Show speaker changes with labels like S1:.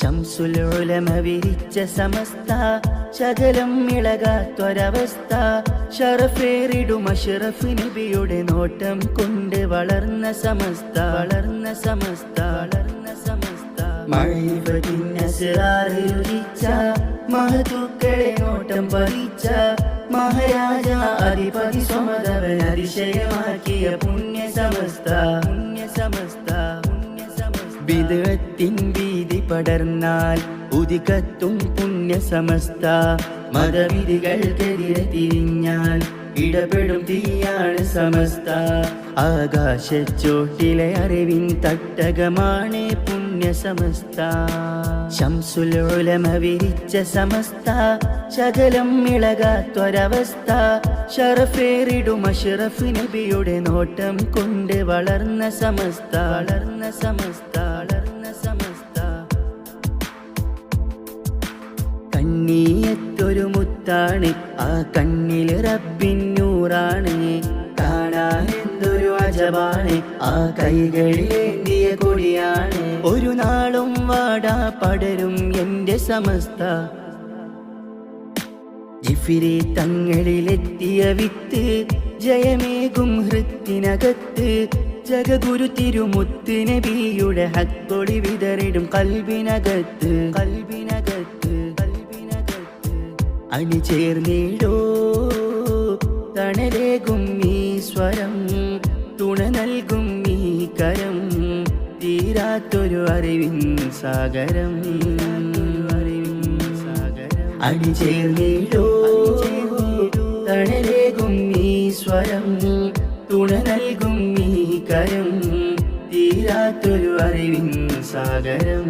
S1: ശംസുലുലമ വിരിച്ച സമസ്ത ശകലം ഇളകാത്തൊരവസ്ഥ. ഷറഫേറിടുമ ഷറഫ് നബിയുടെ നോട്ടം കൊണ്ട് വളർന്ന സമസ്ത. വളർന്ന സമസ്ത വളർന്ന സമസ്ത. മഴയിപ്പതിന്നസിറാറിച്ച മഹതുക്കളെ നോട്ടം പതിച്ച മഹാരാജ അധിപതി സ്വമതവൻ അതിശയമാക്കിയ പുണ്യ സമസ്ത പുണ്യ സമസ്ത വിദഗത്തിൻ വീതി പടർന്നാൽ ഉദികത്തും പുണ്യ സമസ്ത മതവിധികൾക്കെതിരെ തിരിഞ്ഞാൽ ഇടപെടും തീയാണ് സമസ്ത. ആകാശച്ചോട്ടിലെ അറിവിൻ തട്ടകമാണ് പുണ്യ സമസ്ത ശംസുലോലമ വിരിച്ച സമസ്ത ശകലം ഇളകാത്തൊരവസ്ഥ. ഷറഫേറിടും അഷറഫ് നബിയുടെ നോട്ടം കൊണ്ട് വളർന്ന സമസ്ത വളർന്ന സമസ്ത വളർന്ന സമസ്ത. കണ്ണീയത്തൊരു മുത്താണ് ആ കണ്ണിൽ റബ്ബിന്നൂറാണ് കാണാൻ എന്തൊരു അജവാണ് ആ കൈകളിലേന്തിയ കൊടിയാണ്. ഒരു നാളും വാടാ പടരും എന്റെ സമസ്ത. ജിഫിരി തങ്ങളിലെത്തിയ വിത്ത് ജയമേകും ഹൃത്തിനകത്ത്. ജഗഗുരു തിരുമുത്ത് നബിയുടെ ഹക്കൊളി വിതറിടും കൽവിനകത്ത് കൽവിനകത്ത് കൽവിനകത്ത് അണിചേർന്നിടോ തണലേകും ഈ സ്വരം. തുണ നൽകും ഈ കരം. തീരാത്തൊരു അറിവിൻ സാഗരം. സാഗരം അണിചേർന്നിടോ തണലേകും സ്വരം തുണ നൽകും ഈ കരം തീരാത്തൊരു അറിവിൻ സാഗരം.